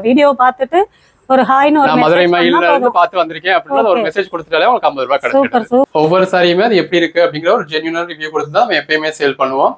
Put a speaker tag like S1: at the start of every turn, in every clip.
S1: Video பார்த்துட்டு ஒரு ஹாய்னு ஒரு
S2: மதுரை மயில இருந்து. பார்த்து வந்திருக்கேன் அப்படின்னா ஒரு. மெசேஜ் கொடுத்துட்டாலே உங்களுக்கு ஐம்பது ரூபாய்
S1: சூப்பர்
S2: ஒவ்வொரு சாரியுமே அது எப்படி இருக்கு அப்படிங்கிற ஒரு ஜென்யூனான ரிவ்யூ கொடுத்து தான் எப்பயுமே சேல் பண்ணுவோம்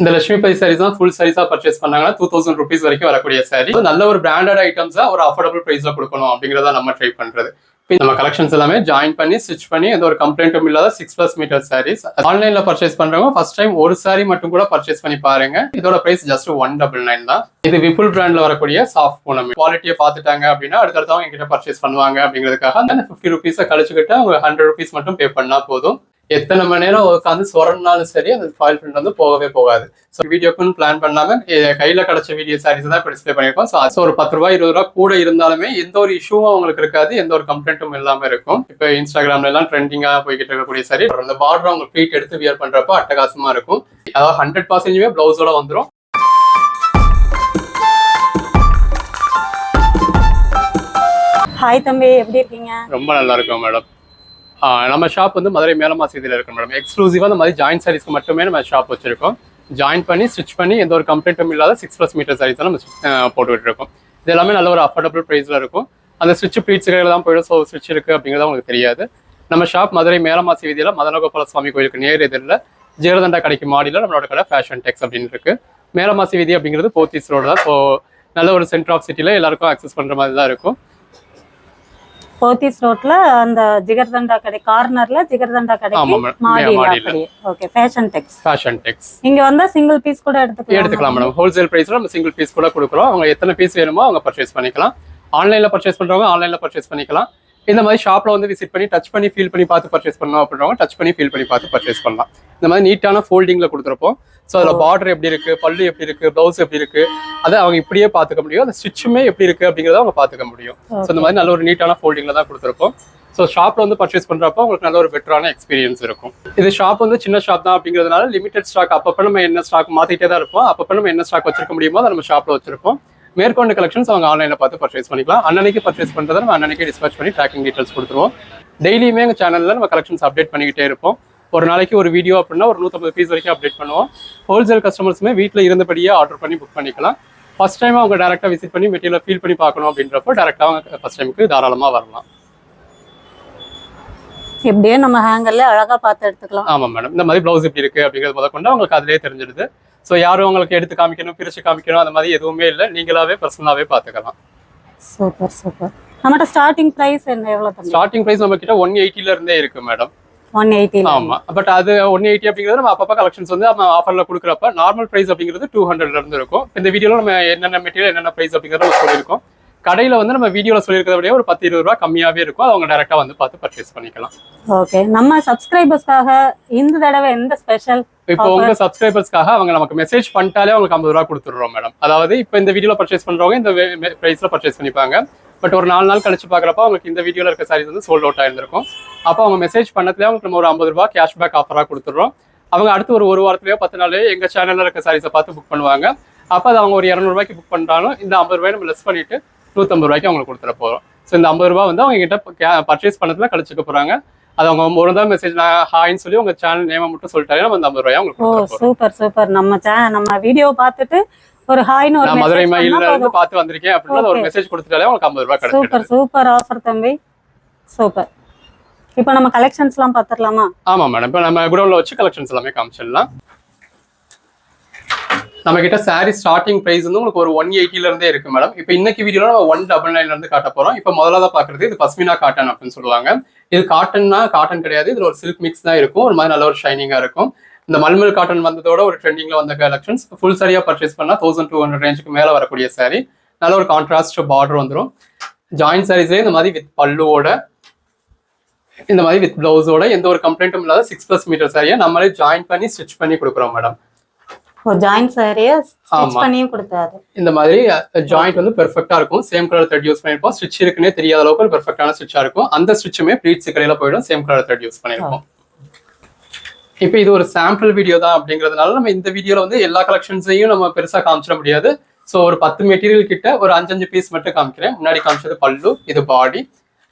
S2: இந்த லட்சுமி பை சாரீஸ் தான் ஃபுல் சாரீஸா பர்ச்சேஸ் பண்ணாங்கன்னா டூ தௌசண்ட் ருபீஸ் வரைக்கும் வரக்கூடிய சாரி நல்ல ஒரு பிராண்டட் ஐட்டம்ஸா ஒரு அஃபோர்டபுள் பிரைஸ்ல கொடுக்கணும் அப்படிங்கறத நம்ம ட்ரை பண்றது நம்ம கலெக்ஷன்ஸ் எல்லாமே ஜாயின் பண்ணி ஸ்டிச் பண்ணி எந்த ஒரு கம்ப்ளைண்ட்டும் இல்லாத சிக்ஸ் பிளஸ் மீட்டர் சாரீஸ் ஆன்லைன்ல பர்ச்சேஸ் பண்றவங்க ஃபர்ஸ்ட் டைம் ஒரு சாரி மட்டும் கூட பர்ச்சேஸ் பண்ணி பாருங்க. இதோட price just one double nine தான். இது விபுல் பிராண்ட்ல வரக்கூடிய சாஃப்ட் பூனம் குவாலிட்டியை பார்த்துட்டாங்க அப்படின்னா அடுத்தடுத்தவங்க எங்கிட்ட பர்ச்சேஸ் பண்ணுவாங்க அப்படிங்கிறதுக்காக அந்த ஃபிஃப்டி ருபீஸை கழிச்சுக்கிட்டு அவங்க ஹண்ட்ரட் ருபீஸ் மட்டும் பே பண்ணா போதும். எத்தனை மணி நேரம் உட்காந்து சொரனாலும் சரி அந்த ஃபாயில் பிரிண்ட் வந்து போகவே போகாது. ஸோ வீடியோக்குன்னு பிளான் பண்ணாம எ- கையில கிடைச்ச வீடியோ சாரீஸ் தான் இப்போ டிஸ்பிளே பண்ணியிருக்கோம். ஸோ ஒரு பத்து ரூபாய் இருபது ரூபா கூட இருந்தாலுமே எந்த ஒரு இஷ்யூவும் அவங்களுக்கு இருக்காது எந்த ஒரு கம்ப்ளைண்ட்டும் இல்லாம இருக்கும். இப்போ இன்ஸ்டாகிராம்ல எல்லாம் ட்ரெண்டிங்கா போய்கிட்டு இருக்கக்கூடிய சாரி அந்த பார்டர் அவங்க ப்ளீட் எடுத்து வியர் பண்றப்போ அட்டகாசமா இருக்கும். அதாவது ஹண்ட்ரட் பர்சன்டேஜ்மே பிளவுஸோட வந்துடும்
S1: ஹாய் தம்பி எப்படி இருக்கீங்க?
S2: ரொம்ப நல்லா இருக்கும் மேடம். நம்ம ஷாப் வந்து மதுரை மேலமாசதியில் இருக்கு மேடம் எக்ஸ்க்ளூசிவாக இந்த மாதிரி ஜாயின் சாரீஸ்க்கு மட்டுமே நம்ம ஷாப் வச்சிருக்கோம். ஜாயின் பண்ணி ஸ்டிச் பண்ணி எந்த ஒரு கம்ப்ளைண்ட்டும் இல்லாத சிக்ஸ் ப்ளஸ் மீட்டர் சாரீஸ் நம்ம போட்டுக்கிட்டு இருக்கோம் இது எல்லாமே நல்ல ஒரு அஃபோர்டபுள் ப்ரைஸில் இருக்கும். அந்த ஸ்விட்ச் ப்ளீட்ஸ் தான் போயிடும். ஸோ ஸ்விட்ச் இருக்குது அப்படிங்கிறது உங்களுக்கு தெரியாது. நம்ம ஷாப் மதுரை மேலமாசி வீதியில் மதனகோபால சுவாமி கோயிலுக்கு நேர் எதிரில் ஜெயலதண்டா கடைக்கு மாடியில் நம்மளோட கடை ஃபேஷன் டெக்ஸ் அப்படின்னு இருக்கு. மேலமாசி வீதி அப்படிங்கிறது போத்தீஸ் ரோடு தான். ஸோ நல்ல ஒரு சென்டர் ஆஃப் சிட்டியில் எல்லாருக்கும் அக்சஸ் பண்ணுற மாதிரி தான் இருக்கும்.
S1: போத்தீஸ் ரோட்ல அந்த ஜிகர்தண்டா கடை கார்னர்ல ஜிகர்தண்டா கடைக்கு. அப்படியே. Okay fashion tex
S2: fashion tex
S1: இங்க வந்தா சிங்கிள் பீஸ் கூட எடுத்துக்கலாம்.
S2: எடுத்துக்கலாம் மேடம். ஹோல்சேல் பிரைஸ்ல நம்ம சிங்கிள் பீஸ் கூட கொடுக்குறோம் அவங்க எத்தனை பீஸ் வேணுமோ அவங்க பர்ச்சேஸ் பண்ணிக்கலாம். ஆன்லைன்ல பர்ச்சேஸ் பண்றவங்க ஆன்லைன்ல பர்ச்சேஸ் பண்ணிக்கலாம். இந்த மாதிரி ஷாப்ல வந்து விசிட் பண்ணி டச் பண்ணி ஃபீல் பண்ணி பார்த்து பர்ச்சேஸ் பண்ணணும் அப்படின்றவங்க டச் பண்ணி ஃபீல் பண்ணி பார்த்து பர்ச்சேஸ் பண்ணலாம். இந்த மாதிரி நீட்டான ஃபோல்டிங்ல கொடுத்துருப்போம் ஸோ அதில் பார்டர் எப்படி இருக்கு பல்லு எப்படி இருக்கு ப்ளவுஸ் எப்படி இருக்கு அதை அவங்க இப்படியே பார்த்துக்க முடியும் அந்த ஸ்டிச்சுமே எப்படி இருக்கு அப்படிங்கிறத அவங்க பார்த்துக்க முடியும். ஸோ இந்த மாதிரி நல்ல ஒரு நீட்டான ஃபோல்டிங்ல தான் கொடுத்துருப்போம் ஸோ ஷாப்ல வந்து பர்ச்சேஸ் பண்றப்போ உங்களுக்கு நல்ல ஒரு பெட்டரான எக்ஸ்பீரியன்ஸ் இருக்கும். இது ஷாப் வந்து சின்ன ஷாப் தான் அப்படிங்கிறதுனால லிமிடெட் ஸ்டாக் அப்பப்போ நம்ம என்ன ஸ்டாக் மாத்திட்டே தான் இருப்போம் அப்பப்போ நம்ம என்ன ஸ்டாக் வச்சிருக்க முடியுமோ அதை நம்ம ஷாப்ல வச்சிருப்போம். மேற்கொண்ட கலெக்ஷன்ஸ் அவங்க ஆன்லைன்ல பார்த்து பர்ச்சேஸ் பண்ணிக்கலாம். அன்னன்னைக்கு பர்ச்சேஸ் பண்றதை நம்ம அன்னன்னைக்கு டிஸ்பேச் பண்ணி ட்ராக்கிங் டீடைல்ஸ் கொடுத்துருவோம். டெய்லியுமே எங்கள் சேனல்ல நம்ம கலெக்ஷன்ஸ் அப்டேட் பண்ணிக்கிட்டே இருப்போம். ஒரு நாளைக்கு ஒரு வீடியோ அப்படின்னா ஒரு நூற்றம்பது பீஸ் வரைக்கும் அப்டேட் பண்ணுவோம். ஹோல்சேல் கஸ்டமர்ஸுமே வீட்டில் இருந்தபடியே ஆர்டர் பண்ணி புக் பண்ணிக்கலாம். ஃபர்ஸ்ட் டைம் அவங்க டேரெக்டாக விசிட் பண்ணி மெட்டீரியல் ஃபீல் பண்ணி பார்க்கணும் அப்படின்றப்போ டேரெக்டாக அவங்க ஃபர்ஸ்ட் டைமுக்கு தாராளமாக வரலாம்.
S1: இப்படியே நம்ம ஹேங்கர்ல அழகா பார்த்து எடுத்துக்கலாம்.
S2: ஆமாம் மேடம் இந்த மாதிரி ப்ளவுஸ் எப்படி இருக்கு அப்படிங்கிறது முத கொண்டு அவங்களுக்கு அதிலே தெரிஞ்சிடுது. ஸோ யாரும் உங்களுக்கு எடுத்து காமிக்கணும் பிரிச்சு காமிக்கணும் அந்த மாதிரி எதுவுமே இல்லை. நீங்களாவே பர்சனலாகவே பார்த்துக்கலாம்
S1: சூப்பர் சூப்பர். நம்மகிட்ட ஸ்டார்டிங் பிரைஸ் என்ன எவ்வளவு தம்பி?
S2: ஸ்டார்டிங் ப்ரைஸ் நம்ம கிட்ட ஒன் எயிட்டில இருந்தே இருக்கு மேடம்
S1: ஒன் எயிட்டில
S2: ஆமா. பட் அது ஒன் எயிட்டி அப்படிங்கிறது நம்ம அப்பப்போ கலெக்ஷன்ஸ் வந்து நம்ம ஆஃபர்ல கொடுக்குறப்ப நார்மல் பிரைஸ் அப்படிங்கிறது டூ ஹண்ட்ரட்ல இருந்து இருக்கும். இந்த வீடியோல நம்ம என்னென்ன மெட்டீரியல் என்னென்ன பிரைஸ் அப்படிங்கிறத சொல்லியிருக்கோம். கடையில வந்து நம்ம வீடியோல சொல்லியிருக்கிறத விட ஒரு பத்து இருபது ரூபா கம்மியாவே இருக்கும். அது அவங்க டைரக்டா வந்து பார்த்து பர்ச்சேஸ் பண்ணிக்கலாம்.
S1: ஓகே நம்ம சப்ஸ்கிரைபர்ஸ்க்காக இந்த தடவை எந்த ஸ்பெஷல்
S2: இப்போ உங்க சப்ஸ்கிரைபர்ஸ்க்காக அவங்க நமக்கு மெசேஜ் பண்ணிட்டாலே அவங்களுக்கு ஐம்பது ரூபா கொடுத்துடுறோம் மேடம் அதாவது இப்போ இந்த வீடியோல பர்ச்சேஸ் பண்றவங்க இந்த பிரைஸ்ல பர்ச்சேஸ் பண்ணிப்பாங்க. பட் ஒரு நாலு நாள் கழிச்சு பார்க்குறப்ப அவங்களுக்கு இந்த வீடியோல இருக்க சாரீஸ் வந்து சோல்ட் அவுட் ஆயிருந்திருக்கும். அப்போ அவங்க மெசேஜ் பண்ணதுலேயே அவங்களுக்கு நம்ம ஒரு ஐம்பது ரூபா கேஷ்பேக் ஆஃபராக கொடுத்துடுறோம். அவங்க அடுத்து ஒரு ஒரு வாரத்துலயோ பத்து நாள்லயோ எங்க சேனல்ல இருக்க சாரீஸை பார்த்து புக் பண்ணுவாங்க. அப்போ அது அவங்க ஒரு இரநூறுபாய்க்கு புக் பண்றாலும் இந்த ஐம்பது ரூபாய் நம்ம லெஸ் பண்ணிட்டு நூற்றம்பது ரூபாய்க்கு அவங்களுக்கு கொடுத்துட போறோம். ஸோ இந்த ஐம்பது ரூபா வந்து அவங்க கிட்ட பர்ச்சேஸ் பண்ணதுல கழிச்சுக்க போறாங்க. அது அவங்க ஒரு தான் மெசேஜ் நான் ஹாய்ன்னு சொல்லி உங்க சேனல் நேமை மட்டும் சொல்லிட்டாங்க நம்ம ஐம்பது ரூபாய் போறோம்.
S1: சூப்பர் சூப்பர் நம்ம நம்ம வீடியோ பார்த்துட்டு ஒரு ஹாய்னு ஒரு
S2: மதுரை மயில இருந்து. பார்த்து வந்திருக்கேன் அப்படின்னு ஒரு. மெசேஜ் கொடுத்துட்டாலே உங்களுக்கு ஐம்பது ரூபாய்
S1: சூப்பர்
S2: கிடைச்சிடும்
S1: சூப்பர் ஆஃபர் தம்பி. சூப்பர் இப்போ நம்ம கலெக்ஷன்ஸ்லாம் பார்த்துடலாமா?
S2: ஆமா மேடம் இப்போ நம்ம குடோன்ல வச்சு கலெக்ஷன்ஸ் எல்லாமே காமிச்சிடலாம். நம்ம கிட்ட சாரி ஸ்டார்டிங் பிரைஸ் வந்து உங்களுக்கு ஒரு ஒன் எயிட்டில இருந்தே இருக்கு மேடம் இப்போ இன்னைக்கு வீடியோல நம்ம ஒன் டபுள் நைன்ல இருந்து காட்ட போறோம். இப்போ முதல்ல பாக்குறது இது பஸ்மினா காட்டன் அப்படின்னு சொல்லுவாங்க. இது காட்டன்னா காட்டன் கிடையாது. இதுல ஒரு சில்க் மிக்ஸ் தான் இருக்கும். ஒரு மாதிரி நல்ல ஒரு ஷைனிங்கா இருக்கும். இந்த மல்மல் காட்டன் வந்ததோட ஒரு ட்ரெண்டிங்ல வந்த கலெக்ஷன்ஸ் ஃபுல் சரியா பர்ச்சேஸ் பண்ணா தௌசண்ட் டூ ஹண்ட்ரட் ரேஞ்சுக்கு மேல வரக்கூடிய சாரி நல்ல ஒரு கான்ட்ராஸ்ட் பார்டர் வந்துடும் ஜாயிண்ட் சாரீஸ்லேயே இந்த மாதிரி வித் பல்லுவோட இந்த மாதிரி வித் பிளவுஸோட எந்த ஒரு கம்ப்ளைண்ட்டும் இல்லாத சிக்ஸ் பிளஸ் மீட்டர் சாரியை நம்மளே ஜாயின் பண்ணி ஸ்டிச் பண்ணி கொடுக்குறோம் மேடம்
S1: ஒரு ஜாயின் சாரியை ஸ்டிச். பண்ணியும் கொடுத்தாரு
S2: இந்த மாதிரி ஜாயிண்ட் வந்து பெர்ஃபெக்டா இருக்கும். சேம் கலர் த்ரெட் யூஸ் பண்ணிருப்போம். ஸ்டிச் இருக்குன்னே தெரியாத அளவுக்கு ஒரு பெர்ஃபெக்டான ஸ்டிச்சா இருக்கும். அந்த ஸ்டிச்சுமே ப்ளீட்ஸ் கடையில போயிடும். சேம் கலர் த்ரெட் யூஸ் பண்ணிருப்போம். இப்போ இது ஒரு சாம்பிள் வீடியோ தான் அப்படிங்கிறதுனால நம்ம இந்த வீடியோல வந்து எல்லா கலெக்ஷன்ஸையும் நம்ம பெருசா காமிச்சிட முடியாது. ஸோ ஒரு பத்து மெட்டீரியல் கிட்ட ஒரு அஞ்சஞ்சு பீஸ் மட்டும் காமிக்கிறேன். முன்னாடி காமிச்சது பல்லு இது பாடி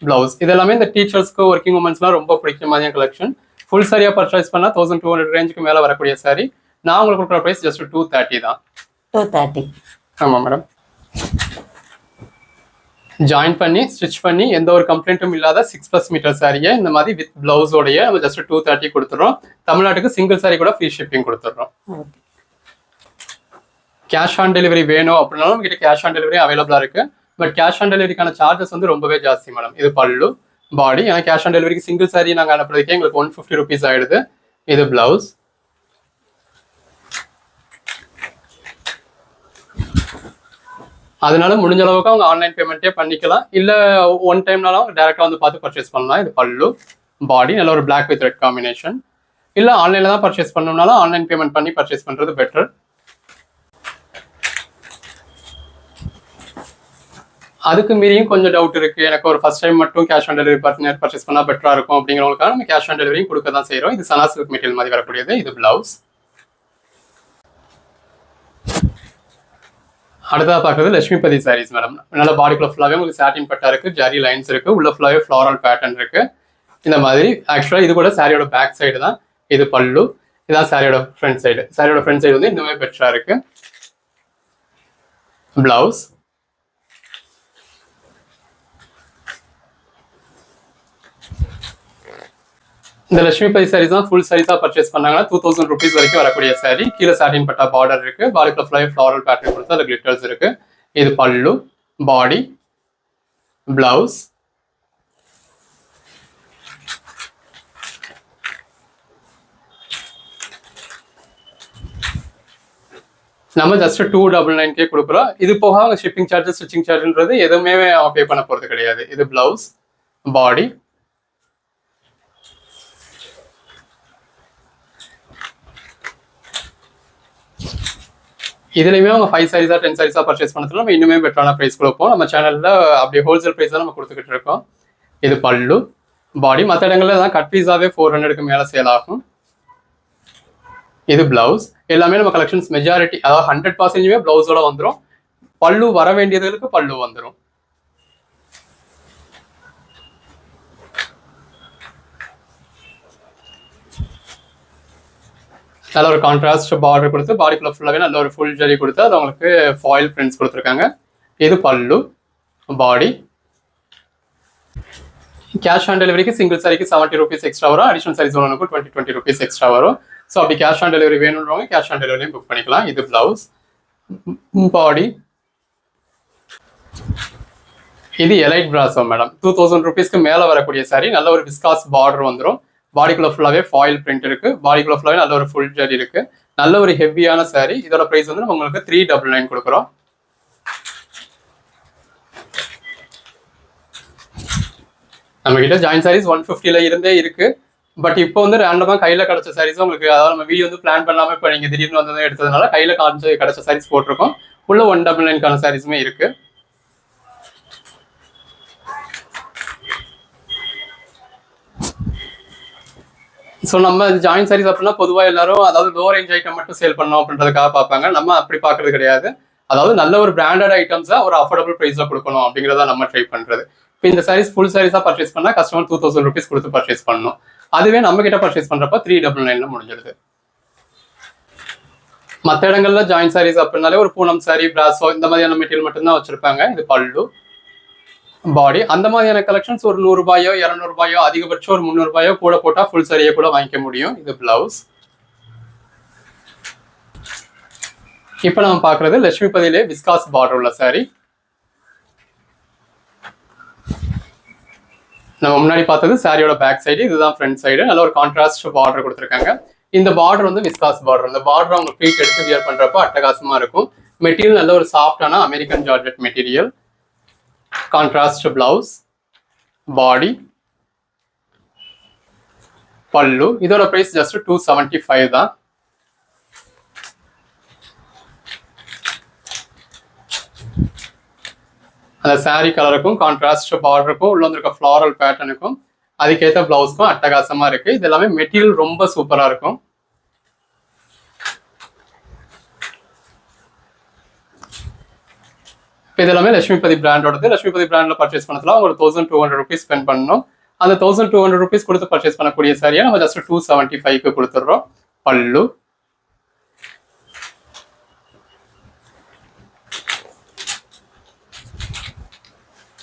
S2: பிளவுஸ் இது எல்லாமே இந்த டீச்சர்ஸ்க்கு ஒர்க்கிங் உமன்ஸ்லாம் ரொம்ப பிடிக்கும் மாதிரியான கலெக்ஷன் ஃபுல் சாரியா பர்ச்சேஸ் பண்ணா தௌசண்ட் டூ ஹண்ட்ரட் ரேஞ்சுக்கு மேல வரக்கூடிய சாரி நான் உங்களுக்கு கொடுக்குற ப்ரைஸ் ஜஸ்ட் டூ தேர்ட்டி தான்.
S1: டூ தேர்ட்டி
S2: ஆமா மேடம் ஜாயின் பண்ணி ஸ்டிச் பண்ணி எந்த ஒரு கம்ப்ளைண்ட்டும் இல்லாத சிக்ஸ் ப்ளஸ் மீட்டர் சாரியை இந்த மாதிரி வித் பிளவுஸோடைய நம்ம ஜஸ்ட் டூ தேர்ட்டி கொடுத்துறோம் தமிழ்நாட்டுக்கு சிங்கிள் சாரி கூட ஃப்ரீ ஷிப்பிங் கொடுத்துட்றோம். கேஷ் ஆன் டெலிவரி வேணும் அப்படின்னாலும் நம்மகிட்ட கேஷ் ஆன் டெலிவரி அவைலபிளா இருக்கு. பட் கேஷ் ஆன் டெலிவரிக்கான சார்ஜஸ் வந்து ரொம்பவே ஜாஸ்தி மேடம் இது பல்லு பாடி ஏன்னா கேஷ் ஆன் டெலிவரிக்கு சிங்கிள் சாரி நாங்கள் அனுப்புறதுக்கே எங்களுக்கு ஒன் ஃபிஃப்டி ருபீஸ் ஆயிடுது. இது பிளவுஸ் அதனால முடிஞ்ச அளவுக்கு அவங்க ஆன்லைன் பேமெண்ட்டே பண்ணிக்கலாம். இல்லை ஒன் டைம்னாலும் அவங்க டேரெக்டாக வந்து பார்த்து பர்ச்சேஸ் பண்ணலாம். இது பல்லு பாடி நல்ல ஒரு பிளாக் வித் ரெட் காம்பினேஷன் இல்லை ஆன்லைனில் தான் பர்ச்சேஸ் பண்ணணும்னாலும் ஆன்லைன் பேமெண்ட் பண்ணி பர்ச்சேஸ் பண்ணுறது பெட்டர் அதுக்கு மீறியும் கொஞ்சம் டவுட் இருக்குது எனக்கு ஒரு ஃபஸ்ட் டைம் மட்டும் கேஷ் ஆன் டெலிவரி பர்ச்சேஸ் பண்ணால் பெட்டராக இருக்கும் அப்படிங்கிறவங்களுக்காக நம்ம கேஷ் ஆன் டெலிவரியும் கொடுக்க தான் செய்கிறோம் இது சனா மெட்டீரியல் மாதிரி வரக்கூடியது. இது பிளவுஸ் அடுத்ததா பார்க்குறது லட்சுமிபதி சாரீஸ் மேடம் நல்ல பாடிக்குள்ள ஃபுல்லாகவே உங்களுக்கு சாட்டின் பட்டா இருக்கு ஜரி லைன்ஸ் இருக்கு உள்ள ஃபுல்லாகவே ஃப்ளாரல் பேட்டர்ன் இருக்கு. இந்த மாதிரி ஆக்சுவலா இது கூட சாரியோட பேக் சைடு தான். இது பல்லு இதான் சாரியோட ஃப்ரண்ட் சைடு சாரியோட ஃப்ரண்ட் சைடு வந்து இந்த மாதிரி பெட்டராக இருக்கு. ப்ளவுஸ் இந்த லட்சுமி பை சாரீஸ் தான் ஃபுல் சாரீஸா பர்ச்சேஸ் பண்ணாங்கன்னா டூ தௌசண்ட் ருபீஸ் வரைக்கும் வரக்கூடிய சாரி கீழே சாரின் பட்டா பார்டர் இருக்கு. பாடிக்குள்ள ஃப்ளை ஃப்ளாரல் பேட்டர்ன் கொடுத்து அதில் கிளிட்டர்ஸ் இருக்கு. இது பல்லு பாடி பிளவுஸ் நம்ம just two double nine K கொடுக்குறோம். இது போக அவங்க ஷிப்பிங் சார்ஜஸ் ஸ்டிச்சிங் சார்ஜ்ன்றது எதுவுமே அவங்க பே பண்ண போறது கிடையாது. இது பிளவுஸ் பாடி இதுலையுமே அவங்க ஃபைவ் சாரீஸா டென் சாரீஸா பர்ச்சேஸ் பண்ணதுல நம்ம இன்னுமே பெட்டரான ப்ரைஸ் கொடுப்போம் நம்ம சேனல்ல அப்படியே ஹோல்சேல் ப்ரைஸ் தான் நம்ம கொடுத்துக்கிட்டு இருக்கோம். இது பல்லு பாடி மற்ற இடங்கள்ல தான் கட் பீஸாவே ஃபோர் ஹண்ட்ரடுக்கு மேல சேல் ஆகும். இது பிளவுஸ் எல்லாமே நம்ம கலெக்ஷன்ஸ் மெஜாரிட்டி அதாவது ஹண்ட்ரட் பர்சன்டேஜுமே பிளவுஸோட வந்துடும் பல்லு வர வேண்டியதுகளுக்கு பல்லு வந்துடும் நல்ல ஒரு கான்ட்ராஸ்ட் பார்டர் கொடுத்து பாடிக்குள்ள ஃபுல்லாகவே நல்ல ஒரு ஃபுல் ஜரி கொடுத்து அது அவங்களுக்கு ஃபாயில் பிரிண்ட்ஸ் கொடுத்துருக்காங்க. இது பல்லு பாடி கேஷ் ஆன் டெலிவரிக்கு சிங்கிள் சாரிக்கு செவன்ட்டி ருபீஸ் எக்ஸ்ட்ரா வரும். அடிஷனல் சாரீஸ் ஒன்றுக்கு டுவெண்ட்டி டுவெண்ட்டி ருபீஸ் எக்ஸ்ட்ரா வரும். ஸோ அப்படி கேஷ் ஆன் டெலிவரி வேணுன்றவங்க கேஷ் ஆன் டெலிவரியும் புக் பண்ணிக்கலாம். இது பிளவுஸ் பாடி இது எலைட் பிராசோ மேடம் டூ தௌசண்ட் ருபீஸ்க்கு மேலே வரக்கூடிய சாரி நல்ல ஒரு விஸ்காஸ் பார்டர் வந்துடும் பாடிக்குள்ள ஃபுல்லாகவே ஃபாயில் பிரிண்ட் இருக்கு. பாடிக்குள்ள ஃபுல்லாகவே நல்ல ஒரு ஃபுல் ஜரி இருக்கு. நல்ல ஒரு ஹெவியான சாரி இதோட ப்ரைஸ் வந்து நம்ம உங்களுக்கு த்ரீ டபுள் நைன் கொடுக்குறோம். நம்ம கிட்ட ஜாயின் சாரீஸ் ஒன் ஃபிஃப்டில இருந்தே இருக்கு. பட் இப்போ வந்து ரேண்டமாக கையில் கிடச்ச சாரீஸ் உங்களுக்கு அதாவது நம்ம வீடியோ வந்து பிளான் பண்ணாம இப்போ நீங்கள் திடீர்னு வந்து எடுத்ததுனால கையில் காமிச்சு கிடச்ச சாரீஸ் போட்டிருக்கோம். உள்ள ஒன் டபுள் நைன்கான சாரீஸுமே இருக்கு. ஸோ நம்ம ஜாயின் சாரீஸ் அப்படின்னா பொதுவாக எல்லாரும் அதாவது லோ ரேஞ்ச் ஐட்டம் மட்டும் சேல் பண்ணோம் அப்படின்றதுக்காக பார்ப்பாங்க. நம்ம அப்படி பார்க்கறது கிடையாது. அதாவது நல்ல ஒரு பிராண்டட் ஐட்டம்ஸை ஒரு அஃபோர்டபுள் ப்ரைஸில் கொடுக்கணும் அப்படிங்கிறத நம்ம ட்ரை பண்ணுறது இப்போ இந்த சாரீஸ் ஃபுல் சாரீஸாக பர்ச்சேஸ் பண்ணால் கஸ்டமர் டூ தௌசண்ட் ருபீஸ் கொடுத்து பர்ச்சேஸ் பண்ணணும். அதுவே நம்ம கிட்ட பர்ச்சேஸ் பண்ணுறப்ப த்ரீ டபுள் நைனில் முடிஞ்சிருது. மற்ற இடங்கள்ல ஜாயின் சாரீஸ் அப்படின்னாலே ஒரு பூனம் சாரி பிராஸோ இந்த மாதிரியான மெட்டீரியல் மட்டும்தான் வச்சிருப்பாங்க. இது பல்லு. பாடி அந்த மாதிரியான கலெக்ஷன்ஸ் ஒரு நூறு ரூபாயோ இரநூறு ரூபாயோ அதிகபட்சம் ஒரு முந்நூறு ரூபாயோ கூட போட்டா ஃபுல் சரியை கூட வாங்கிக்க முடியும். இது பிளவுஸ் இப்போ நம்ம பார்க்கறது லட்சுமிபதியிலே விஸ்காஸ் பார்டர் உள்ள சாரி நம்ம முன்னாடி பார்த்தது சாரியோட பேக் சைடு இதுதான் ஃப்ரண்ட் சைடு நல்ல ஒரு கான்ட்ராஸ்ட் பார்டர் கொடுத்துருக்காங்க. இந்த பார்டர் வந்து விஸ்காஸ் பார்டர் இந்த பார்டர் அவங்க ப்ளீட் எடுத்து வியர் பண்றப்ப அட்டகாசமா இருக்கும். மெட்டீரியல் நல்ல ஒரு சாஃப்டான American georgette material contrast blouse body பல்லு இதோட price just two seventy five தான் அந்த saree கலருக்கும் கான்ட்ராஸ்ட் பார்டருக்கும் உள்ள வந்திருக்க ஃப்ளாரல் பேட்டர்னுக்கும் அதுக்கேற்ற பிளவுஸ்க்கும் அட்டகாசமா இருக்கு இது எல்லாமே மெட்டீரியல் ரொம்ப சூப்பரா இருக்கும் இப்போ இது எல்லாமே லட்சுமிபதி பிராண்டோடது. லட்சுமிபதி பிராண்டில் பர்ச்சேஸ் பண்ணதுல ஒரு thousand two hundred rupees spend பண்ணணும். அந்த தௌசண்ட் டூ ஹண்ட்ரட் ருபீஸ் கொடுத்து பர்ச்சேஸ் பண்ணக்கூடிய சாரியை நம்ம ஜஸ்ட் டூ செவன்ட்டி ஃபைவ்க்கு கொடுத்துட்றோம். பல்லு.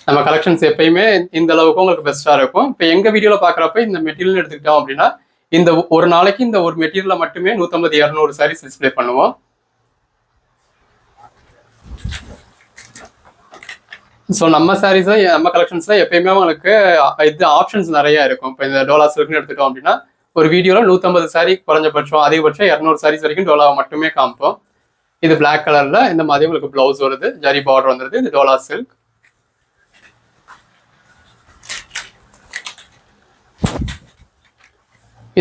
S2: நம்ம கலெக்ஷன்ஸ் எப்பயுமே இந்த அளவுக்கு உங்களுக்கு பெஸ்ட்டாக இருக்கும். இப்போ எங்கள் வீடியோவில் பார்க்குறப்ப இந்த மெட்டீரியல் எடுத்துக்கிட்டோம் அப்படின்னா இந்த ஒரு நாளைக்கு இந்த ஒரு மெட்டீரியலில் மட்டுமே நூற்றம்பது இரநூறு சாரீஸ் டிஸ்ப்ளே பண்ணுவோம். ஸோ நம்ம சாரீஸை நம்ம கலெக்ஷன்ஸில் எப்பயுமே உங்களுக்கு இது ஆப்ஷன்ஸ் நிறைய இருக்கும். இப்போ இந்த டோலா சில்க்னு எடுத்துட்டோம் அப்படின்னா ஒரு வீடியோவில் நூற்றம்பது சாரீ குறைஞ்சபட்சம் அதிகபட்சம் இரநூறு சாரீஸ் வரைக்கும் டோலாவை மட்டுமே காமிப்போம். இது பிளாக் கலரில் இந்த மாதிரி உங்களுக்கு ப்ளவுஸ் வருது ஜரி பார்டர் வந்துருது இது டோலா சில்க்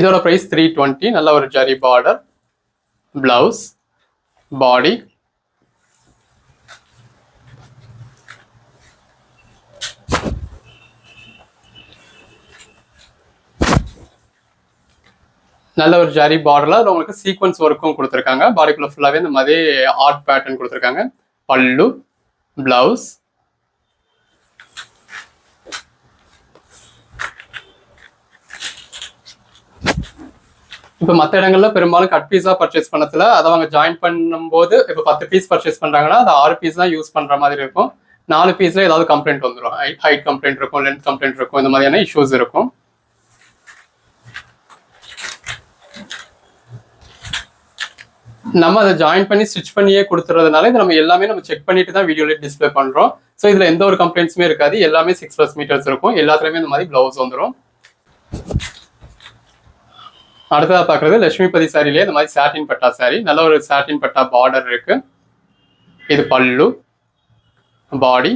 S2: இதோட ப்ரைஸ் த்ரீ டுவெண்ட்டி நல்ல ஒரு ஜரி பார்டர் பிளவுஸ் பாடி நல்ல ஒரு ஜரி பார்டர்ல அது உங்களுக்கு சீக்வன்ஸ் ஒர்க்கும் கொடுத்துருக்காங்க. பாடிக்குள்ள ஃபுல்லாகவே இந்த மாதிரி ஆர்ட் பேட்டர்ன் கொடுத்துருக்காங்க. பல்லு பிளவுஸ் இப்போ மற்ற இடங்கள்ல பெரும்பாலும் கட் பீஸாக பர்ச்சேஸ் பண்ணதில் அதை அவங்க ஜாயின் பண்ணும்போது இப்போ பத்து பீஸ் பர்ச்சேஸ் பண்ணுறாங்கன்னா அது ஆறு பீஸ் தான் யூஸ் பண்ணுற மாதிரி இருக்கும். நாலு பீஸில் ஏதாவது கம்ப்ளைண்ட் வந்துடும் ஹைட் கம்ப்ளைண்ட் இருக்கும் லென்த் கம்ப்ளைண்ட் இருக்கும் இந்த மாதிரியான இஷ்யூஸ் இருக்கும். நம்ம அதை ஜாயின் பண்ணி ஸ்டிச் பண்ணியே கொடுத்துறதுனால இது நம்ம எல்லாமே நம்ம செக் பண்ணிட்டு தான் வீடியோல டிஸ்ப்ளே பண்றோம். ஸோ இதுல எந்த ஒரு கம்ப்ளைண்ட்ஸுமே இருக்காது. எல்லாமே சிக்ஸ் ப்ளஸ் மீட்டர்ஸ் இருக்கும். எல்லாத்துலயுமே இந்த மாதிரி பிளவுஸ் வந்துடும் அடுத்ததா பார்க்குறது லட்சுமிபதி சாரிலேயே இந்த மாதிரி சாட்டின் பட்டா சாரி நல்ல ஒரு சாட்டின் பட்டா பார்டர் இருக்கு. இது பல்லு பாடி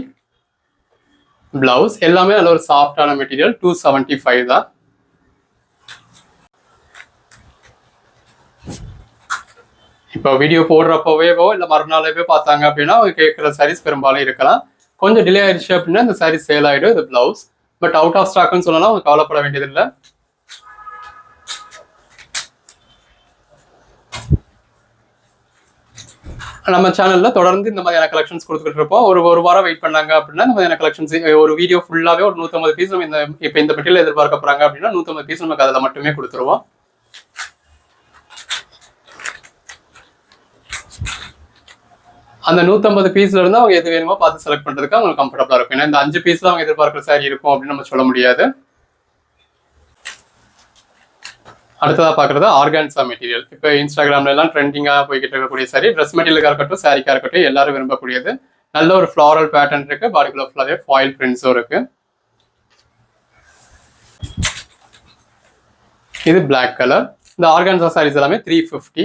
S2: பிளவுஸ் எல்லாமே நல்ல ஒரு சாஃப்டான மெட்டீரியல் டூ செவன்ட்டி ஃபைவ் தான். இப்போ வீடியோ போடுறப்பவேவோ இல்லை மறுநாளவே பார்த்தாங்க அப்படின்னா அவங்க கேட்குற சாரீஸ் பெரும்பாலும் இருக்கலாம். கொஞ்சம் டிலே ஆயிடுச்சு அப்படின்னா இந்த சாரீ சேல் ஆகிடும் இது பிளவுஸ் பட் அவுட் ஆஃப் ஸ்டாக்னு சொல்லலாம் அவங்க கவலைப்பட வேண்டியதில்லை. நம்ம சேனல்ல தொடர்ந்து இந்த மாதிரியான கலெக்ஷன்ஸ் கொடுத்துட்டு இருப்போம். ஒரு ஒரு வாரம் வெயிட் பண்ணாங்க அப்படின்னா இந்த மாதிரியான கலெக்ஷன்ஸ் ஒரு வீடியோ ஃபுல்லாவே ஒரு நூற்றம்பது பீஸ் நம்ம இந்த இப்போ இந்த மெட்டீரியல் எதிர்பார்க்க போறாங்க அப்படின்னா நூற்றம்பது பீஸ் நமக்கு அதில் மட்டுமே கொடுத்துருவோம். அந்த நூற்றம்பது பீஸ்ல இருந்து அவங்க எது வேணுமோ பார்த்து செலக்ட் பண்றதுக்கு அவங்களுக்கு கம்ஃபர்டபுளா இருக்கும். ஏன்னா இந்த அஞ்சு பீஸ்ல அவங்க எதிர்பார்க்குற சாரி இருக்கும் அப்படின்னு நம்ம சொல்ல முடியாது. அடுத்ததா பாக்குறது ஆர்கான்சா மெட்டீரியல் இப்போ இன்ஸ்டாகிராம்ல எல்லாம் ட்ரெண்டிங்கா போய்கிட்டு இருக்கக்கூடிய சாரி ட்ரெஸ் மெட்டீரியலுக்கா இருக்கட்டும் சாரிக்கா இருக்கட்டும் எல்லாரும் விரும்பக்கூடியது. நல்ல ஒரு ஃப்ளாரல் பேட்டர்ன் இருக்கு. பாடிக்குள்ள ஃபுல்லாவே ஃபாயில் பிரிண்ட்ஸும் இருக்கு. இது பிளாக் கலர் இந்த ஆர்கான்சா சாரீஸ் எல்லாமே த்ரீ ஃபிஃப்டி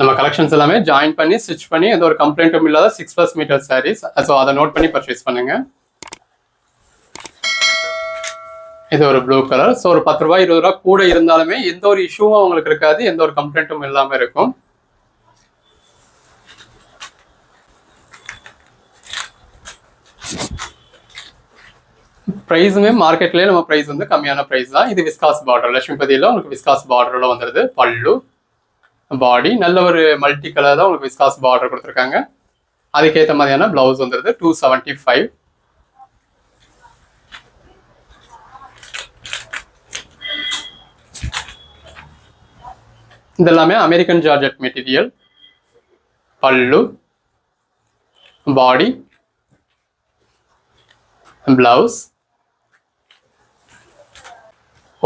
S2: நம்ம கலெக்ஷன்ஸ் எல்லாமே ஜாயின் பண்ணி ஸ்டிச் பண்ணி எந்த ஒரு கம்ப்ளைண்ட்டும் இல்லாத six plus meter sarees so அதை நோட் பண்ணி பர்ச்சேஸ் பண்ணுங்க. இது ஒரு ப்ளூ கலர் ஸோ ஒரு பத்து ரூபாய் இருபது ரூபா கூட இருந்தாலுமே எந்த ஒரு இஷ்யூவும் அவங்களுக்கு இருக்காது. எந்த ஒரு கம்ப்ளைண்ட்டும் இல்லாமல் இருக்கும். ப்ரைஸுமே மார்க்கெட்லேயே நம்ம ப்ரைஸ் வந்து கம்மியான ப்ரைஸ் தான். இது விஸ்காஸ் பார்டர் லட்சுமிபதியில் உங்களுக்கு விஸ்காஸ் பார்டரில் வந்துடுது பல்லு. பாடி நல்ல ஒரு மல்டி கலர் தான் உங்களுக்கு விஸ்காஸ் பார்டர் கொடுத்துருக்காங்க. அதுக்கேற்ற மாதிரியான பிளவுஸ் வந்துடுது டூ செவன்ட்டி ஃபைவ் இதெல்லாமே அமெரிக்கன் ஜார்ஜெட் மெட்டீரியல் பல்லு. பாடி பிளவுஸ்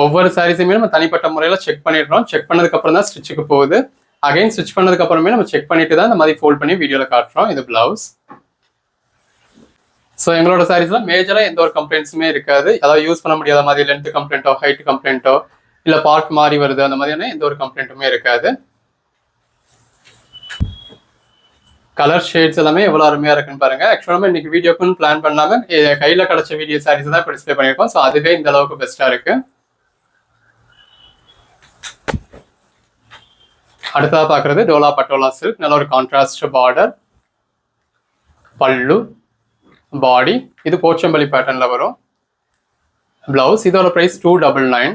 S2: ஒவ்வொரு சாரீஸுமே நம்ம தனிப்பட்ட முறையில் செக் பண்ணிடுறோம். செக் பண்ணதுக்கு அப்புறம் தான் ஸ்டிச்சுக்கு போகுது. அகைன் ஸ்டிச் பண்ணதுக்கு அப்புறமே நம்ம செக் பண்ணிட்டு தான் இந்த மாதிரி ஃபோல்ட் பண்ணி வீடியோவில் காட்டுறோம். இது பிளவுஸ் ஸோ எங்களோட சாரீஸ்ல மேஜராக எந்த ஒரு கம்ப்ளைண்ட்ஸுமே இருக்காது. அதாவது யூஸ் பண்ண முடியாத மாதிரி லென்த் கம்ப்ளைண்ட்டோ ஹைட் கம்ப்ளைண்ட்டோ இல்லை பார்ட் மாறி வருது அந்த மாதிரியான எந்த ஒரு கம்ப்ளைண்ட்டுமே இருக்காது. கலர் ஷேட்ஸ் எல்லாமே எவ்வளோ அருமையாக இருக்குன்னு பாருங்க. ஆக்சுவலாக இன்னைக்கு வீடியோக்குன்னு பிளான் பண்ணாமல் கையில் கிடச்ச வீடியோ சாரீஸ் தான் இப்போ பண்ணியிருக்கோம். ஸோ அதுவே இந்த அளவுக்கு பெஸ்ட்டாக இருக்குது அடுத்ததாக பார்க்குறது டோலா பட்டோலா சில்க். நல்ல ஒரு கான்ட்ராஸ்ட் பார்டர் பல்லு பாடி இது போச்சம்பள்ளி பேட்டர்னில் வரும். ப்ளவுஸ் இதோட price two double nine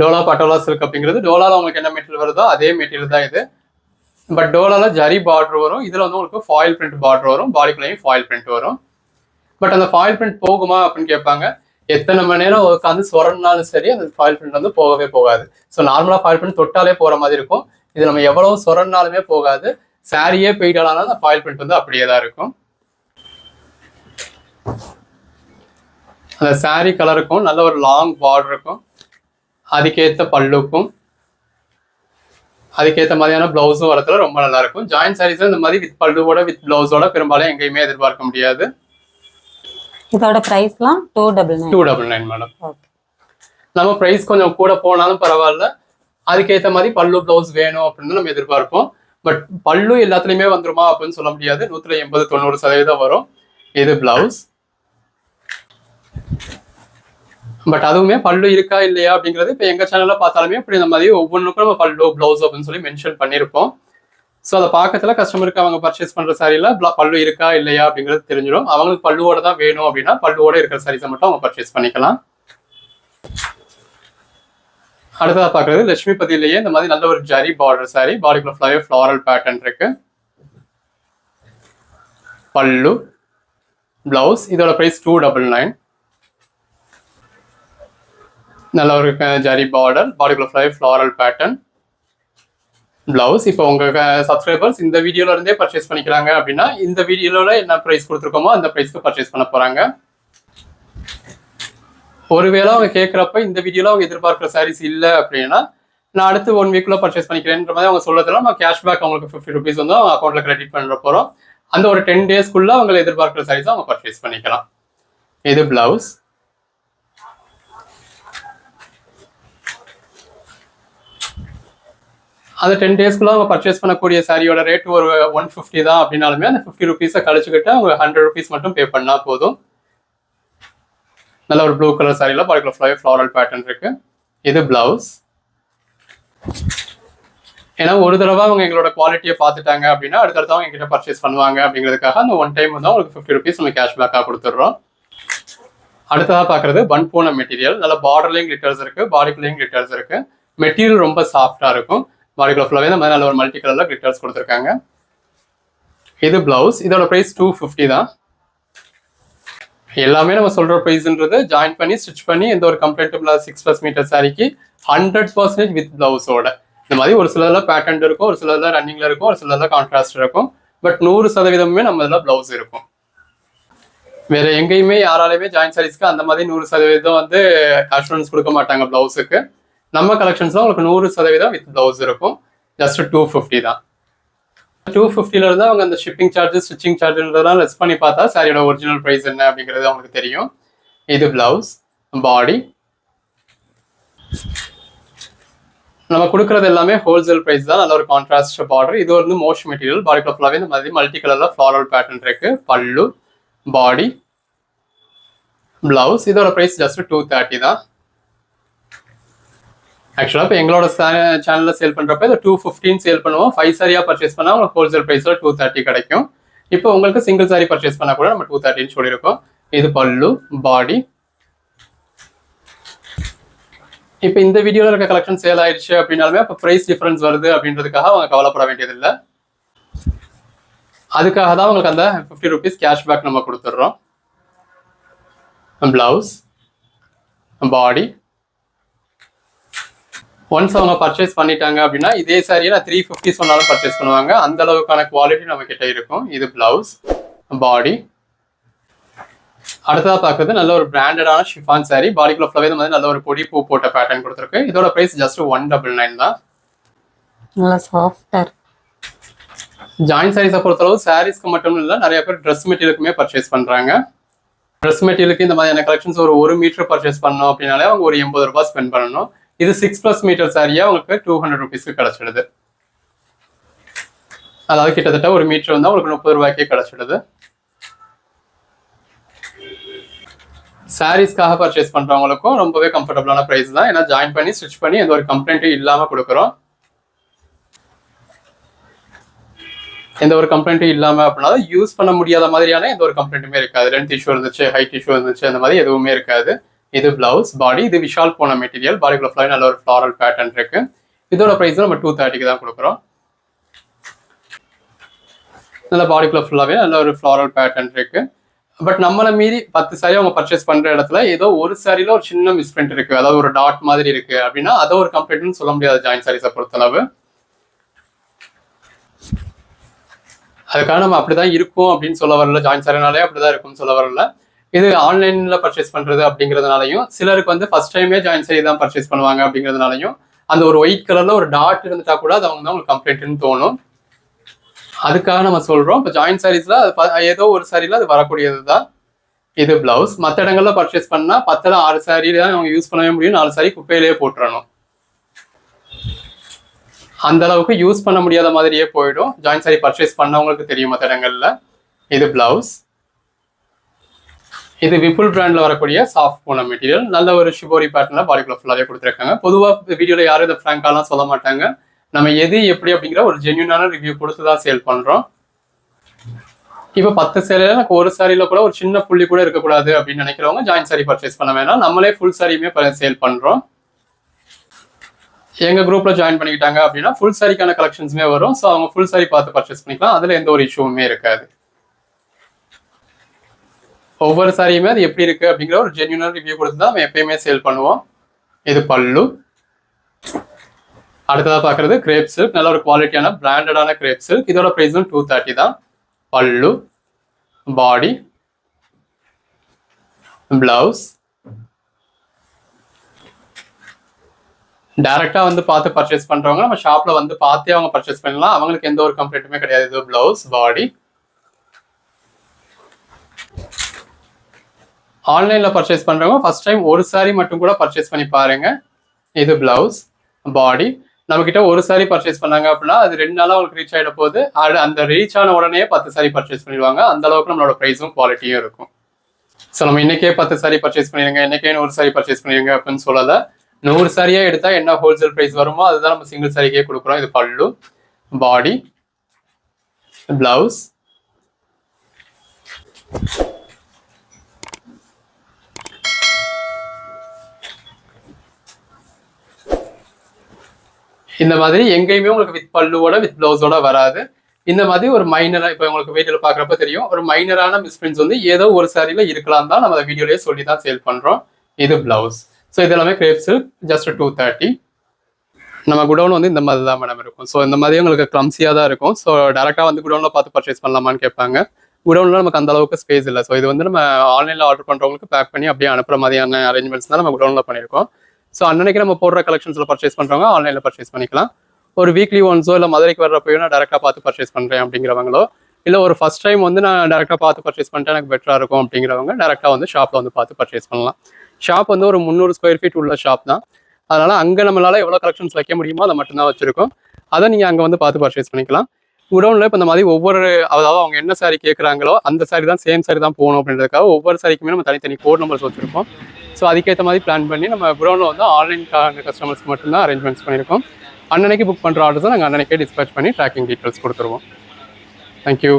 S2: Dola Patola silk அப்படிங்கிறது டோலாவில் உங்களுக்கு என்ன மெட்டீரியல் வருதோ அதே மெட்டீரியல் தான் இது. பட் டோலாவில் ஜரி பார்டர் வரும். இதில் வந்து உங்களுக்கு ஃபாயில் பிரிண்ட் பார்டர் வரும். பாடிக்குள்ளேயும் ஃபாயில் பிரிண்ட் வரும். பட் அந்த ஃபாயில் பிரிண்ட் போகுமா அப்படின்னு கேட்பாங்க. எத்தனை மணி நேரம் உட்காந்து சொரனாலும் சரி அந்த ஃபாயில் பிரிண்ட் வந்து போகவே போகாது. ஸோ நார்மலாக ஃபாயில் பிரிண்ட் தொட்டாலே போகிற மாதிரி இருக்கும். இது நம்ம எவ்வளவு சொரனாலுமே போகாது. சாரியே போயிட்டாலும் அந்த ஃபாயில் பிரிண்ட் வந்து அப்படியே தான் இருக்கும். அந்த சாரி கலருக்கும் நல்ல ஒரு லாங் பார்டர் இருக்கும் அதுக்கேற்ற பல்லுக்கும் அதுக்கேற்ற மாதிரியான பிளவுஸும் வரத்துல ரொம்ப நல்லா இருக்கும். ஜாயின் சாரீஸ் இந்த மாதிரி வித் பல்லுவோட வித் பிளவுஸோட பெரும்பாலும் எங்கேயுமே எதிர்பார்க்க முடியாது.
S1: இதோட ப்ரைஸ்லாம் two double nine
S2: two double nine madam நம்ம ப்ரைஸ் கொஞ்சம் கூட போனாலும் பரவாயில்ல. அதுக்கேற்ற மாதிரி பல்லு பிளவுஸ் வேணும் அப்படின்னு நம்ம எதிர்பார்ப்போம். பட் பல்லு எல்லாத்துலயுமே வந்துருமா அப்படின்னு சொல்ல முடியாது. நூத்துல எண்பது தொண்ணூறு சதவீதம் வரும். இது பிளவுஸ் பட் அதுவுமே பல்லு இருக்கா இல்லையா அப்படிங்கிறது இப்போ எங்க சேனல்ல பார்த்தாலுமே இப்படி இந்த மாதிரி ஒவ்வொன்றுக்கும் நம்ம பல்லு பிளவுஸ் அப்படின்னு சொல்லி மென்ஷன் பண்ணியிருப்போம். ஸோ அதை பார்க்கறதுல கஸ்டமருக்கு அவங்க பர்ச்சேஸ் பண்ற சாரியில் பல்லு இருக்கா இல்லையா அப்படிங்கிறது தெரிஞ்சிடும். அவங்களுக்கு பல்லுவோட தான் வேணும் அப்படின்னா பல்லுவோட இருக்கிற சாரீஸை மட்டும் அவங்க பர்ச்சேஸ் பண்ணிக்கலாம். அடுத்ததாக பார்க்கறது லட்சுமி பதிலேயே இந்த மாதிரி நல்ல ஒரு ஜரி பார்டர் சாரி பாடிக்குள்ள ஃப்ளவர் ஃப்ளாரல் பேட்டர்ன் இருக்கு. பல்லு பிளவுஸ் இதோட ப்ரைஸ் டூ டபுள் நைன் நல்ல ஒரு ஜரி பார்டர் பாடிக்குள்ள ஃபுல்லாவே ஃப்ளாரல் பேட்டர்ன் பிளவுஸ் இப்போ உங்க சப்ஸ்கிரைபர்ஸ் இந்த வீடியோல இருந்தே பர்ச்சேஸ் பண்ணிக்கிறாங்க அப்படின்னா இந்த வீடியோல என்ன பிரைஸ் கொடுத்துருக்கோமோ அந்த பிரைஸ்க்கு பர்ச்சேஸ் பண்ண போறாங்க. ஒருவேளை அவங்க கேட்குறப்ப இந்த வீடியோல அவங்க எதிர்பார்க்குற சாரீஸ் இல்லை அப்படின்னா நான் அடுத்து ஒன் வீக்ல பர்ச்சேஸ் பண்ணிக்கிறேன்ற மாதிரி அவங்க சொல்றதுல நம்ம கேஷ்பேக் அவங்களுக்கு ஃபிஃப்டி ருபீஸ் வந்து அவங்க அக்கௌண்ட்ல கிரெடிட் பண்ண போறோம். அந்த ஒரு டென் டேஸ்க்குள்ள அவங்க எதிர்பார்க்குற சாரீஸ் அவங்க பர்ச்சேஸ் பண்ணிக்கலாம். இது பிளவுஸ் அந்த டென் டேஸ்க்குள்ள அவங்க பர்ச்சேஸ் பண்ணக்கூடிய சாரியோட ரேட் ஒரு ஒன் ஃபிஃப்டி தான் அப்படின்னாலுமே அந்த ஃபிஃப்டி ருபீஸை கழிச்சுக்கிட்டு அவங்க ஹண்ட்ரட் ருபீஸ் மட்டும் பே பண்ணால் போதும். நல்ல ஒரு ப்ளூ கலர் சாரியில் பாடிக்குள்ள ஃப்ளை ஃப்ளாரல் பேட்டர்ன் இருக்கு. இது பிளவுஸ் ஏன்னா ஒரு தடவை அவங்க எங்களோட குவாலிட்டியை பார்த்துட்டாங்க அப்படின்னா அடுத்தடுத்து அவங்க எங்கிட்ட பர்ச்சேஸ் பண்ணுவாங்க அப்படிங்கிறதுக்காக அந்த ஒன் டைம் வந்து அவங்களுக்கு ஃபிஃப்டி ருபீஸ் நம்ம கேஷ்பேக்காக கொடுத்துட்றோம். அடுத்ததாக பார்க்குறது பன் போன மெட்டீரியல் நல்ல பார்டர்லேயும் கிளிட்டர்ஸ் இருக்குது பாடிக்குள்ளேயும் கிளிட்டர்ஸ் இருக்குது மெட்டீரியல் ரொம்ப சாஃப்டாக இருக்கும். பாடிக்குள்ள ஃபுல்லாகவே இந்த மாதிரி நல்ல ஒரு மல்டி கலரில் கிளிட்டர்ஸ் கொடுத்துருக்காங்க. இது பிளவுஸ் இதோட ப்ரைஸ் டூ ஃபிஃப்டி தான். எல்லாமே நம்ம சொல்கிற ப்ரைஸ்ன்றது ஜாயின் பண்ணி ஸ்டிச் பண்ணி எந்த ஒரு கம்ஃபர்டபுளாக சிக்ஸ் ப்ளஸ் மீட்டர் சாரிக்கு ஹண்ட்ரட் பர்சன்டேஜ் வித் பிளவுஸோட இந்த மாதிரி ஒரு சிலதில் பேட்டர்ன் இருக்கும் ஒரு சிலதில் ரன்னிங்கில் இருக்கும் ஒரு சிலதில் கான்ட்ராஸ்ட் இருக்கும். பட் நூறு சதவீதமுமே நம்ம இதில் பிளவுஸ் இருக்கும். வேற எங்கேயுமே யாராலையுமே ஜாயின் சாரீஸ்க்கு அந்த மாதிரி நூறு சதவீதம் வந்து அஷூரன்ஸ் கொடுக்க மாட்டாங்க பிளவுஸுக்கு நம்ம கலெக்ஷன்ஸ்ல உங்களுக்கு நூறு சதவீதம் வித் பிளவுஸ் இருக்கும். ஜஸ்ட் டூ ஃபிஃப்டி தான். டூ ஃபிஃப்டில இருந்து அவங்க அந்த ஷிப்பிங் சார்ஜஸ் ஸ்டிச்சிங் சார்ஜ்ன்றதெல்லாம் லெஸ் பண்ணி பார்த்தா சாரியோட ஒரிஜினல் ப்ரைஸ் என்ன அப்படிங்கிறது அவங்களுக்கு தெரியும். இது பிளவுஸ் பாடி நம்ம கொடுக்குறது எல்லாமே ஹோல்சேல் ப்ரைஸ் தான். நல்ல ஒரு கான்ட்ராஸ்ட் பார்டர் இது வந்து மோஸ்ட் மெட்டீரியல் பாடி ஃபுல்லாகவே இந்த மாதிரி மல்டி கலரில் ஃப்ளாரல் பேட்டர்ன் இருக்கு. பல்லு பாடி பிளவுஸ் இதோட ப்ரைஸ் ஜஸ்ட் டூ தேர்ட்டி தான். ஆக்சுவலாக இப்போ எங்களோட சேனலில் சேல் பண்ணுறப்ப இது டூ ஃபிஃப்டின் சேல் பண்ணுவோம். ஃபைவ் சாரியாக பர்ச்சேஸ் பண்ணால் உங்களுக்கு ஹோல்சேல் ப்ரைஸில் டூ தேர்ட்டி கிடைக்கும். இப்போ உங்களுக்கு சிங்கிள் சாரி பர்ச்சேஸ் பண்ணால் கூட நம்ம டூ தேர்ட்டின்னு சொல்லியிருக்கோம். இது பல்லு பாடி இப்போ இந்த வீடியோவில் இருக்க கலெக்ஷன் சேல் ஆயிடுச்சு அப்படின்னாலுமே அப்போ ப்ரைஸ் டிஃப்ரென்ஸ் வருது அப்படின்றதுக்காக அவங்க கவலைப்பட வேண்டியதில்லை. அதுக்காக தான் உங்களுக்கு அந்த ஃபிஃப்டி ருபீஸ் கேஷ்பேக் நம்ம கொடுத்துட்றோம். ப்ளவுஸ் பாடி ஒன்ஸ் அவங்க பர்ச்சேஸ் பண்ணிட்டாங்க அப்படின்னா இதே சாரியை நான் த்ரீ ஃபிஃப்டி சொன்னாலும் பர்ச்சேஸ் பண்ணுவாங்க. அந்த அளவுக்கான குவாலிட்டி நம்ம கிட்ட இருக்கும். இது பிளவுஸ் பாடி அடுத்ததா பார்க்குறது நல்ல ஒரு பிராண்டடான ஷிஃபான் சாரி பாடிக்குள்ள ஃபுல்லாவே இந்த மாதிரி நல்ல ஒரு பொடி பூ போட்ட பேட்டர்ன் கொடுத்துருக்கு. இதோட price just one double nine தான்.
S1: நல்லா சாஃப்டா இருக்கு
S2: ஜாயின் சாரீஸை பொறுத்தளவு சாரீஸ்க்கு மட்டும் இல்லை நிறைய பேர் ட்ரெஸ் மெட்டீரியலுக்குமே பர்ச்சேஸ் பண்றாங்க. ட்ரெஸ் மெட்டீரியலுக்கு இந்த மாதிரியான கலெக்ஷன்ஸ் ஒரு ஒரு மீட்டர் பர்ச்சேஸ் பண்ணோம் அப்படின்னாலே அவங்க ஒரு எண்பது ரூபாய் ஸ்பெண்ட் பண்ணணும். இது சிக்ஸ் ப்ளஸ் மீட்டர் சாரியா உங்களுக்கு டூ ஹண்ட்ரட் ருபீஸ்க்கு கிடைச்சிடுது. அதாவது கிட்டத்தட்ட ஒரு மீட்டர் வந்தால் உங்களுக்கு முப்பது ரூபாய்க்கே கிடைச்சிடுது. சாரீஸ்க்காக பர்ச்சேஸ் பண்ணுறவங்களுக்கும் ரொம்பவே கம்ஃபர்டபுளான பிரைஸ் தான். ஏன்னா ஜாயின் பண்ணி ஸ்டிச் பண்ணி எந்த ஒரு கம்ப்ளைண்ட்டும் இல்லாமல் கொடுக்குறோம். எந்த ஒரு கம்ப்ளைண்ட்டும் இல்லாமல் அப்படின்னா யூஸ் பண்ண முடியாத மாதிரியான எந்த ஒரு கம்ப்ளைண்ட்டுமே இருக்காது. லென்த் இஷ்யூ இருந்துச்சு ஹைட் இஷ்யூ இருந்துச்சு அந்த மாதிரி எதுவுமே இருக்காது. இது பிளவுஸ் பாடி இது விஷால் போன மெட்டீரியல் பாடிக்குள்ள ஃபுல்லாக நல்ல ஒரு ஃப்ளாரல் பேட்டர்ன் இருக்கு. இதோட ப்ரைஸ் நம்ம டூ தேர்ட்டிக்கு தான் கொடுக்குறோம். நல்ல பாடிக்குள்ள ஃபுல்லாகவே நல்ல ஒரு ஃப்ளாரல் பேட்டர்ன் இருக்கு. பட் நம்மளை மீறி பத்து சாரி அவங்க பர்ச்சேஸ் பண்ற இடத்துல ஏதோ ஒரு சாரியில ஒரு சின்ன மிஸ்பிரிண்ட் இருக்கு. அதாவது ஒரு டாட் மாதிரி இருக்கு அப்படின்னா அதை ஒரு கம்ப்ளைண்ட்னு சொல்ல முடியாது ஜாயின் சாரீஸை பொறுத்தளவு. அதுக்காக நம்ம அப்படிதான் இருக்கும் அப்படின்னு சொல்ல வரல. ஜாயின் சாரினாலே அப்படிதான் இருக்கும்னு சொல்ல வரல. இது ஆன்லைன்ல பர்ச்சேஸ் பண்றது அப்படிங்கிறதுனாலையும் சிலருக்கு வந்து ஃபர்ஸ்ட் டைமே ஜாயின் சாரி தான் பர்ச்சேஸ் பண்ணுவாங்க அப்படிங்கிறதுனாலையும் அந்த ஒரு ஒயிட் கலர்ல ஒரு டாட் இருந்துட்டா கூட அது அவங்க தான் உங்களுக்கு கம்ப்ளைண்ட்னு தோணும். அதுக்காக நம்ம சொல்றோம் இப்போ ஜாயின் சாரீஸ்ல அது ஏதோ ஒரு சாரியில அது வரக்கூடியது தான் இது பிளவுஸ் மற்ற இடங்கள்ல பர்ச்சேஸ் பண்ணா பத்துல ஆறு சாரி தான் அவங்க யூஸ் பண்ணவே முடியும். நாலு சாரி குப்பையிலேயே போட்டுறணும். அந்த அளவுக்கு யூஸ் பண்ண முடியாத மாதிரியே போயிடும். ஜாயின் சாரி பர்ச்சேஸ் பண்ணவங்களுக்கு தெரியும் மற்ற இடங்கள்ல. இது பிளவுஸ் இது விபுல் பிராண்ட்ல வரக்கூடிய சாஃப்ட் போன மெட்டீரியல் நல்ல ஒரு ஷிபோரி பேட்டர்ல பாடிக்குள்ள ஃபுல்லாவே கொடுத்துருக்காங்க. பொதுவா வீடியோல யாரும் இதை ஃப்ராங்காலாம் சொல்ல மாட்டாங்க. நம்ம எது எப்படி அப்படிங்கிற ஒரு ஜென்யூனான ரிவ்யூ கொடுத்து தான் சேல் பண்றோம். இப்போ பத்து சேலையில எனக்கு ஒரு சாரியில கூட ஒரு சின்ன புள்ளி கூட இருக்கக்கூடாது அப்படின்னு நினைக்கிறவங்க ஜாயின் சாரி பர்ச்சேஸ் பண்ண வேணாம். நம்மளே ஃபுல் சாரியுமே சேல் பண்றோம். எங்க குரூப்ல ஜாயின் பண்ணிக்கிட்டாங்க அப்படின்னா ஃபுல் சாரிக்கான கலெக்ஷன்ஸுமே வரும். ஸோ அவங்க ஃபுல் சாரி பார்த்து பர்ச்சேஸ் பண்ணிக்கலாம். அதுல எந்த ஒரு இஷ்யூவுமே இருக்காது. ஒவ்வொரு சாரியுமே அது எப்படி இருக்கு அப்படிங்கிற ஒரு ஜென்யூனாக ரிவ்யூ கொடுத்து தான் நம்ம எப்பயுமே சேல் பண்ணுவோம். இது பல்லு. அடுத்ததாக பார்க்கறது கிரேப் சில்க் நல்ல ஒரு குவாலிட்டியான பிராண்டடான கிரேப் சில்க் இதோட ப்ரைஸும் டூ தேர்ட்டி தான். பல்லு. பாடி பிளவுஸ் டேரெக்டாக வந்து பார்த்து பர்ச்சேஸ் பண்ணுறவங்க நம்ம ஷாப்பில் வந்து பார்த்தே அவங்க பர்ச்சேஸ் பண்ணலாம். அவங்களுக்கு எந்த ஒரு கம்ப்ளைண்ட்டுமே கிடையாது. இது பிளவுஸ் பாடி ஆன்லைனில் பர்ச்சேஸ் பண்ணுறவங்க ஃபர்ஸ்ட் டைம் ஒரு சாரீ மட்டும் கூட பர்ச்சேஸ் பண்ணி பாருங்க. இது பிளவுஸ் பாடி நம்மக்கிட்ட ஒரு சாரீ பர்ச்சேஸ் பண்ணாங்க அப்படின்னா அது ரெண்டு நாளாக உங்களுக்கு ரீச் ஆகிட போது அது அந்த ரீச் ஆன உடனே பத்து சாரி பர்ச்சேஸ் பண்ணிடுவாங்க. அந்த அளவுக்கு நம்மளோட ப்ரைஸும் குவாலிட்டியும் இருக்கும். ஸோ நம்ம இன்னைக்கே பத்து சாரி பர்ச்சேஸ் பண்ணிடுங்க. இன்னைக்கே நூறு சாரி பர்ச்சேஸ் பண்ணிடுங்க அப்படின்னு சொல்லலை. நூறு சாரியாக எடுத்தால் என்ன ஹோல்சேல் ப்ரைஸ் வருமோ அதுதான் நம்ம சிங்கிள் சாரிக்கே கொடுக்குறோம். இது பல்லு பாடி பிளவுஸ் இந்த மாதிரி எங்கேயுமே உங்களுக்கு வித் பல்லுவோட வித் பிளவுஸோட வராது. இந்த மாதிரி ஒரு மைனரா இப்போ உங்களுக்கு வீடியோவில் பார்க்குறப்ப தெரியும். ஒரு மைனரான மிஸ்பிரிண்ட்ஸ் வந்து ஏதோ ஒரு சாரியில் இருக்கலாம் தான் நம்ம வீடியோலேயே சொல்லி தான் சேல் பண்ணுறோம் இது பிளவுஸ் ஸோ இது எல்லாமே crepe silk just two thirty நம்ம குடோன் வந்து இந்த மாதிரி தான் மேடம் இருக்கும். ஸோ இந்த மாதிரி உங்களுக்கு கிளம்சியாக தான் இருக்கும். ஸோ டேரெக்டாக வந்து குடோனில் பார்த்து பர்ச்சேஸ் பண்ணலாமான்னு கேட்பாங்க. குடோனில் நமக்கு அந்த அளவுக்கு ஸ்பேஸ் இல்லை. ஸோ இது வந்து நம்ம ஆன்லைனில் ஆர்டர் பண்ணுறவங்களுக்கு பேக் பண்ணி அப்படியே அனுப்புகிற மாதிரியான அரேஞ்ச்மெண்ட்ஸ் தான் நம்ம குடோனில் பண்ணியிருக்கோம். ஸோ அன்னைக்கு நம்ம போடுற கலெக்ஷன்ஸில் பர்ச்சேஸ் பண்ணுறவங்க ஆன்லைனில் பர்ச்சேஸ் பண்ணிக்கலாம். ஒரு வீக்லி ஒன்ஸோ இல்லை மதுரைக்கு வர்றப்போ நான் டேரெக்டாக பார்த்து பர்ச்சேஸ் பண்ணுறேன் அப்படிங்கிறவங்களோ இல்லை ஒரு ஃபஸ்ட் டைம் வந்து நான் டேரெக்டாக பார்த்து பர்ச்சேஸ் பண்ணிட்டு எனக்கு பெட்டராக இருக்கும் அப்படிங்கிறவங்க டேரெக்டாக வந்து ஷாப்பில் வந்து பார்த்து பர்ச்சேஸ் பண்ணலாம். ஷாப் வந்து ஒரு முந்நூறு ஸ்கொயர் ஃபீட் உள்ள ஷாப் தான். அதனால் அங்கே நம்மளால எவ்வளோ கலெக்ஷன்ஸ் வைக்க முடியுமோ அதை மட்டும்தான் வச்சுருக்கோம். அதை நீங்கள் அங்கே வந்து பார்த்து பர்ச்சேஸ் பண்ணிக்கலாம். குடோனில் இப்போ இந்த மாதிரி ஒவ்வொரு அதாவது அவங்க என்ன சாரி கேட்குறாங்களோ அந்த சாரி தான் சேம் சாரி தான் போகணும் அப்படின்றதுக்காக ஒவ்வொரு சாரிக்குமே நம்ம தனித்தனி கோட் நம்பர்ஸ் வச்சுருக்கோம். ஸோ அதுக்கேற்ற மாதிரி பிளான் பண்ணி நம்ம குடோனில் வந்து ஆன்லைன் கஸ்டமர்ஸ்க்கு மட்டும்தான் அரேஞ்ச்மெண்ட்ஸ் பண்ணியிருக்கோம். அன்னன்னைக்கு புக் பண்ணுற ஆர்டர்ஸை நாங்கள் அன்னன்னைக்கே டிஸ்பேச் பண்ணி ட்ராக்கிங் டீட்டெயில்ஸ் கொடுத்துருவோம். Thank you